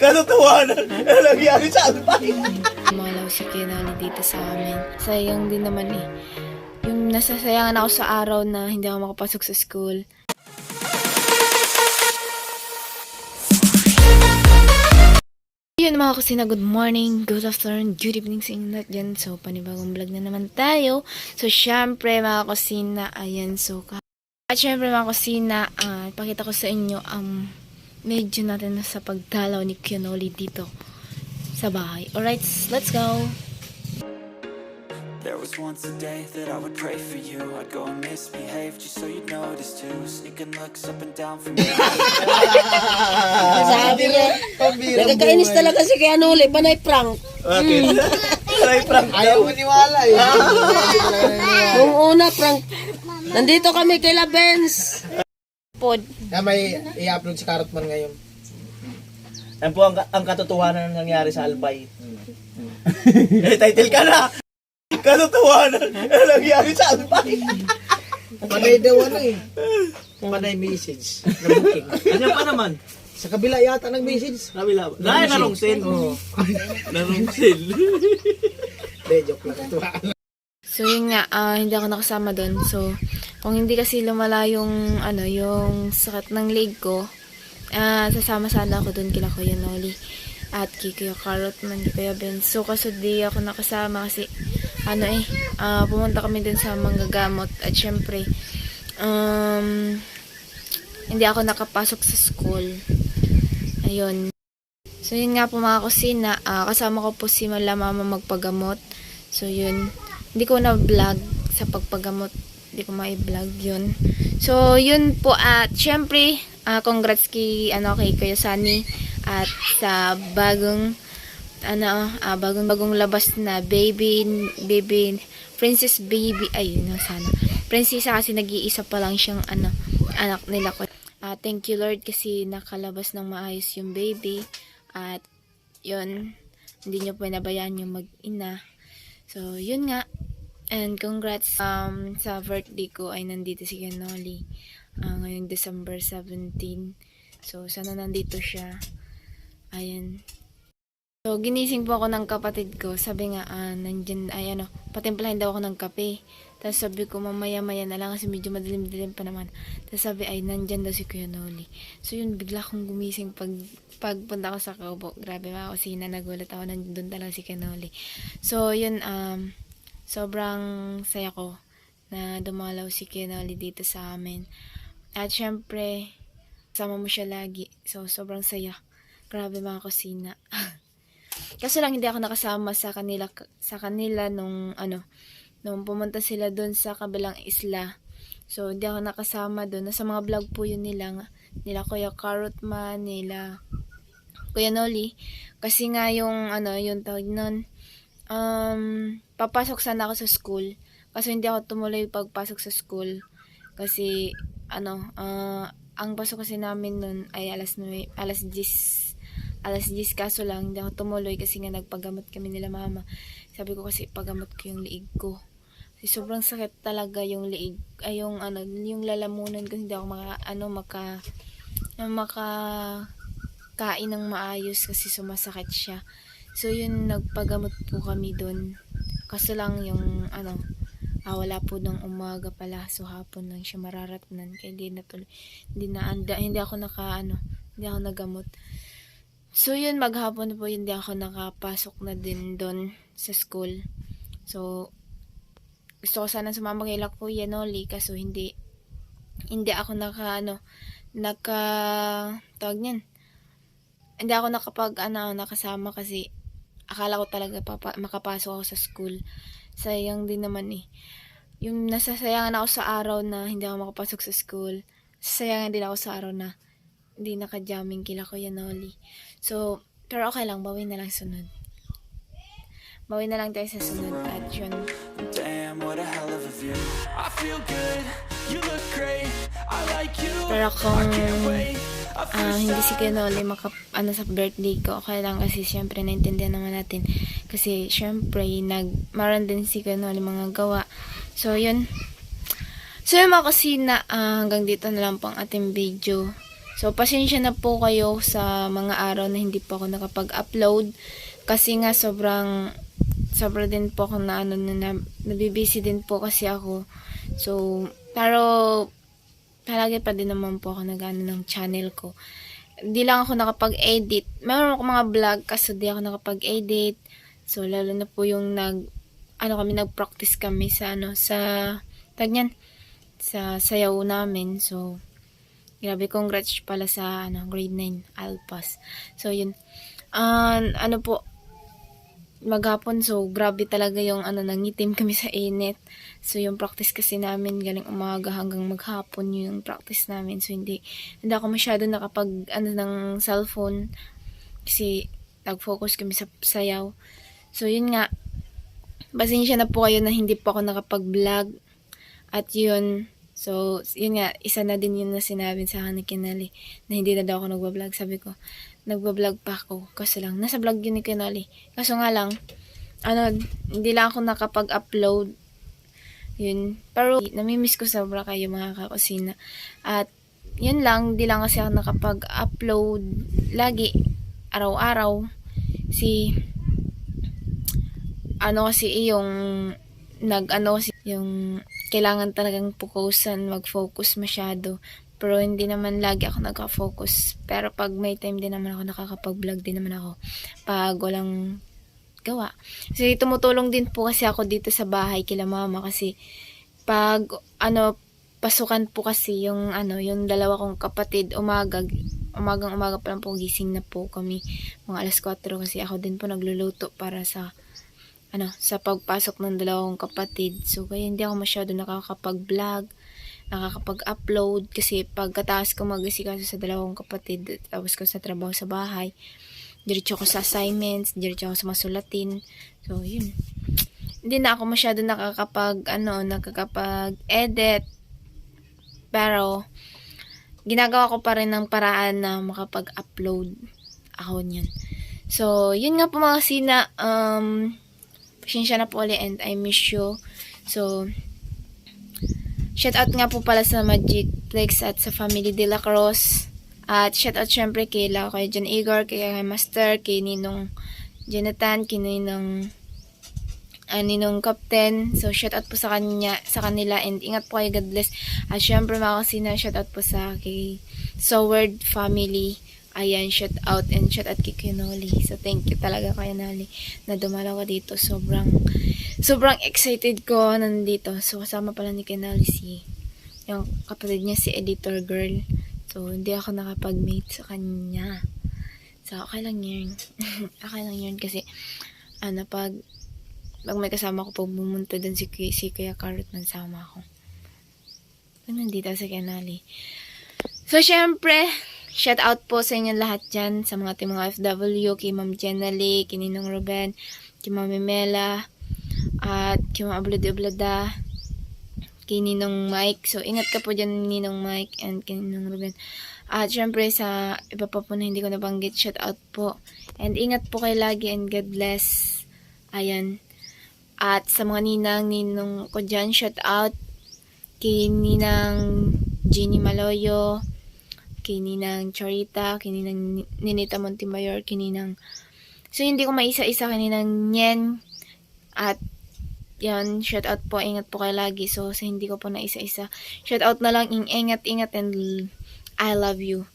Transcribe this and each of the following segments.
Katotohanan. Ano nangyari sa Albay? Malaw si Kinali dito sa amin. Sayang din naman eh. Yung nasasayangan ako sa araw na hindi ako makapasok sa school. Yun mga kusina, good morning, good afternoon, good evening sa inyo dyan. So, panibagong vlog na naman tayo. So, syempre mga kusina, ayan, so, at syempre mga kusina, ah, pakita ko sa inyo ang medyo na sa pagdalaw ni Kionoli dito sa bahay. Alright, let's go! There was once a day that I would pray for you I'd go and misbehave just so you'd notice too Sneaking looks up and down from your Sabi niya, nagkakainis talaga si Keanu Uli, panay prank. Bakit? Try prank Ayaw maniwala eh. Nung una, prank. Nandito kami kay La Benz. Pod. Na may i-upload si Carrotman ngayon. Yan po ang, ang katotohanan ng nangyari sa Albay. eh, title ka na! Katotohanan! Ano nangyari sa Albay? Panay daw ano eh. Panay message na booking. Ano pa naman? Sa kabila yata ng message. Kabila ba? Dahil narong sin. Oo. Narong sin. Hindi, joke lang. Ito. So yun nga, ah, hindi ako nakasama doon. So, kung hindi kasi lumala yung, ano, yung sakit ng leg ko, ah, sasama sana ako doon kila Kuya Noli at kay Kuya Carrot man Kuya Ben. So, kaso di ako nakasama kasi, ano eh, ah, pumunta kami din sa manggagamot at syempre, um, hindi ako nakapasok sa school. Ayun. So, yun nga po mga kusina, ah, kasama ko po si Mala Mama magpagamot. So, yun. Hindi ko na vlog sa pagpagamot. Hindi ko mai-vlog yun. So, yun po. At, syempre, ah, congrats kay, ano, kay Kuya Sunny. At sa bagong, ano, ah, bagong, bagong labas na baby, baby, princess baby, ay, yun na sana. Prinsesa kasi nag-iisa pa lang siyang, ano, anak nila ko. Ah, thank you Lord kasi nakalabas ng maayos yung baby. At, yun, hindi niyo pinabayaan yung mag-ina. So, yun nga. And congrats um, sa birthday ko ay nandito si Kenoli. Uh, ngayong December 17. So, sana nandito siya. Ayan. So, ginising po ako ng kapatid ko. Sabi nga, ah, nandyan, ay ano, patimplahin daw ako ng kape. Tapos sabi ko, mamaya-maya na lang kasi medyo madilim-dilim pa naman. Tapos sabi, ay, nandyan daw si Kuya Noli. So, yun, bigla akong gumising pag pagpunta ko sa Kaubo. Grabe mga kusina, nagulat ako, nandun talaga si Kuya Noli. So, yun, um, sobrang saya ko na dumalaw si Kuya Noli dito sa amin. At syempre, sama mo siya lagi. So, sobrang saya. Grabe mga kusina. Kaso lang hindi ako nakasama sa kanila sa kanila nung ano nung pumunta sila doon sa kabilang isla. So hindi ako nakasama doon. Nasa mga vlog po yun nila nila Kuya Carrotman, nila Kuya Noli. Kasi nga yung ano, yung tawag nun um papasok sana ako sa school. Kasi hindi ako tumuloy pagpasok sa school. Kasi ano, ah, ang pasok kasi namin nun ay alas 9, alas 10 alas 10 kaso lang hindi ako tumuloy kasi nga nagpagamot kami nila mama. Sabi ko kasi pagamot ko yung liig ko. Kasi sobrang sakit talaga yung liig, ay yung ano, yung lalamunan ko hindi ako maka, ano, maka, maka, kain ng maayos kasi sumasakit siya. So yun, nagpagamot po kami doon. Kaso lang yung, ano, ah, wala po ng umaga pala. So hapon lang siya mararatnan. Kaya hindi na tuloy, hindi na, anda, hindi ako naka, ano, hindi ako nagamot. So yun, maghapon po hindi ako nakapasok na din doon sa school. So, gusto ko sana sumama kay La Kuya Noli kaso hindi hindi ako naka ano naka tawag niyan hindi ako nakapag ano nakasama kasi akala ko talaga papa, makapasok ako sa school. Sayang din naman eh. Yung nasasayangan ako sa araw na hindi ako makapasok sa school sasayangan din ako sa araw na hindi naka-jamming kila Kuya Noli so pero okay lang bawi na lang sunod. Bawi na lang tayo sa sunod at yun. Damn, what a hell of a view. I feel good, you look great. I like you, Pero kung can't wait Ah, hindi si Kenoli maka, ano, sa birthday ko, okay lang kasi syempre naintindihan naman natin. Kasi syempre, nag, maran din si Kenoli mga gawa. So, yun. So, yun mga kusina, ah, hanggang dito na lang po ang ating video. So, pasensya na po kayo sa mga araw na hindi po ako nakapag-upload. Kasi nga, sobrang, sobra din po ako na, ano, na nabibisi din po kasi ako. So, pero, palagi pa din naman po ako nag-ano ng channel ko. Hindi lang ako nakapag-edit. Meron ako mga vlog kasi di ako nakapag-edit. So, lalo na po yung nag, ano kami, nag-practice kami sa, ano, sa, tag niyan, sa sayaw namin. So, grabe, congrats pala sa, ano, grade 9, Alpas. So, yun. Ah, ano po, maghapon, so, grabe talaga yung, ano, nangitim kami sa init. So, yung practice kasi namin, galing umaga hanggang maghapon yung practice namin. So, hindi, hindi ako masyado nakapag, ano, ng cellphone. Kasi, nag-focus kami sa sayaw. So, yun nga, pasensya na po kayo na hindi po ako nakapag-vlog. At yun, so, yun nga, isa na din yun na sinabi sa akin ni Kinali na hindi na daw ako nagbablog. Sabi ko, nagbablog pa ako. Kasi lang, nasa vlog yun ni Kinali. Kaso nga lang, ano, hindi lang ako nakapag-upload. Yun. Pero, namimiss ko sobra kayo mga kakusina. At, yun lang, hindi lang kasi ako nakapag-upload lagi, araw-araw. Si, ano kasi yung nag ano kasi yung kailangan talagang focusan, mag-focus masyado. Pero hindi naman lagi ako nagka-focus. Pero pag may time din naman ako, nakakapag-vlog din naman ako. Pag walang gawa. Kasi tumutulong din po kasi ako dito sa bahay kila mama kasi pag ano pasukan po kasi yung ano yung dalawa kong kapatid umaga umagang umaga pa lang po gising na po kami mga alas 4 kasi ako din po nagluluto para sa ano sa pagpasok ng dalawang kapatid. So kaya hindi ako masyado nakakapag-vlog nakakapag-upload. Kasi pagkatapos ko mag-asikaso sa dalawang kapatid tapos ko sa trabaho sa bahay diretso ako sa assignments diretso ako sa masulatin. So yun. Hindi na ako masyado nakakapag ano nakakapag edit pero ginagawa ko pa rin ng paraan na makapag-upload ako niyan. So yun nga po mga sina um pasensya na po ulit and I miss you so Shout out nga po pala sa Magic Plex at sa Family De La Cruz. At shout out syempre kay, La, kay John Igor, kay, Master, kay Ninong Jonathan, kay Ninong ah, Ninong Captain. So shout out po sa kanya, sa kanila and ingat po kayo, God bless. At syempre mga kasina, shout out po sa kay Soward family. Ayan, shout out and shout out kay Kinoli. So thank you talaga kay Noli na dumalaw ka dito. Sobrang sobrang excited ko nandito. So, kasama pala ni Kenali si yung kapatid niya si editor girl. So, hindi ako nakapag-mate sa kanya. So, okay lang yun. okay lang yun kasi ano, pag pag may kasama ko, pag pumunta dun si, si Kuya Carrot, nagsama ako. So, nandito si Kenali. So, syempre, shout out po sa inyo lahat dyan, sa mga ating mga FW, kay Ma'am Jenally, kay Ninong Ruben, kay Ma'am Mela, at kay Ma'am Ablada Ablada, kay Ninong Mike. So, ingat ka po dyan, Ninong Mike, and kay Ninong Ruben. At syempre, sa iba pa po na hindi ko nabanggit, shout out po. And ingat po kayo lagi, and God bless. Ayan. At sa mga ninang, ninong ko dyan, shout out kay Ninang Jenny Maloyo, kay Ninang Charita, kay Ninang Ninita Montemayor, kay Ninang... So, hindi ko maisa-isa kay Ninang Nyen. At, yan, shout out po, ingat po kayo lagi. So, sa hindi ko po na isa-isa, shout out na lang, ing ingat-ingat and I love you.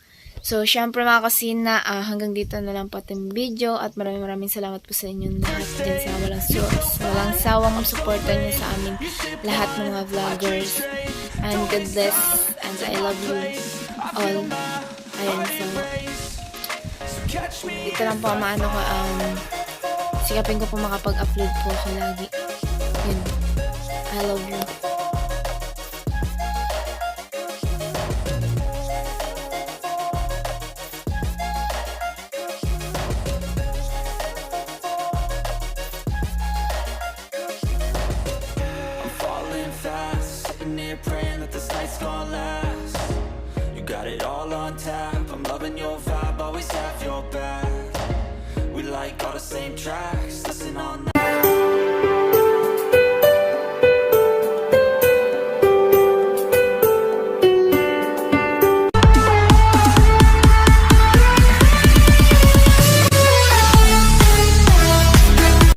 So, syempre mga kasina, ah, hanggang dito na lang po ating video at maraming maraming salamat po sa inyong lahat dyan sa walang, su- walang sawang suporta niyo sa amin lahat ng mga vloggers. And God bless and I love you all. Ayan, so, dito lang po ang maano ko, um, sikapin ko po makapag-upload po ako lagi. Yun. I love you. I'm loving your vibe, always have your back. We like all the same tracks, listen all night.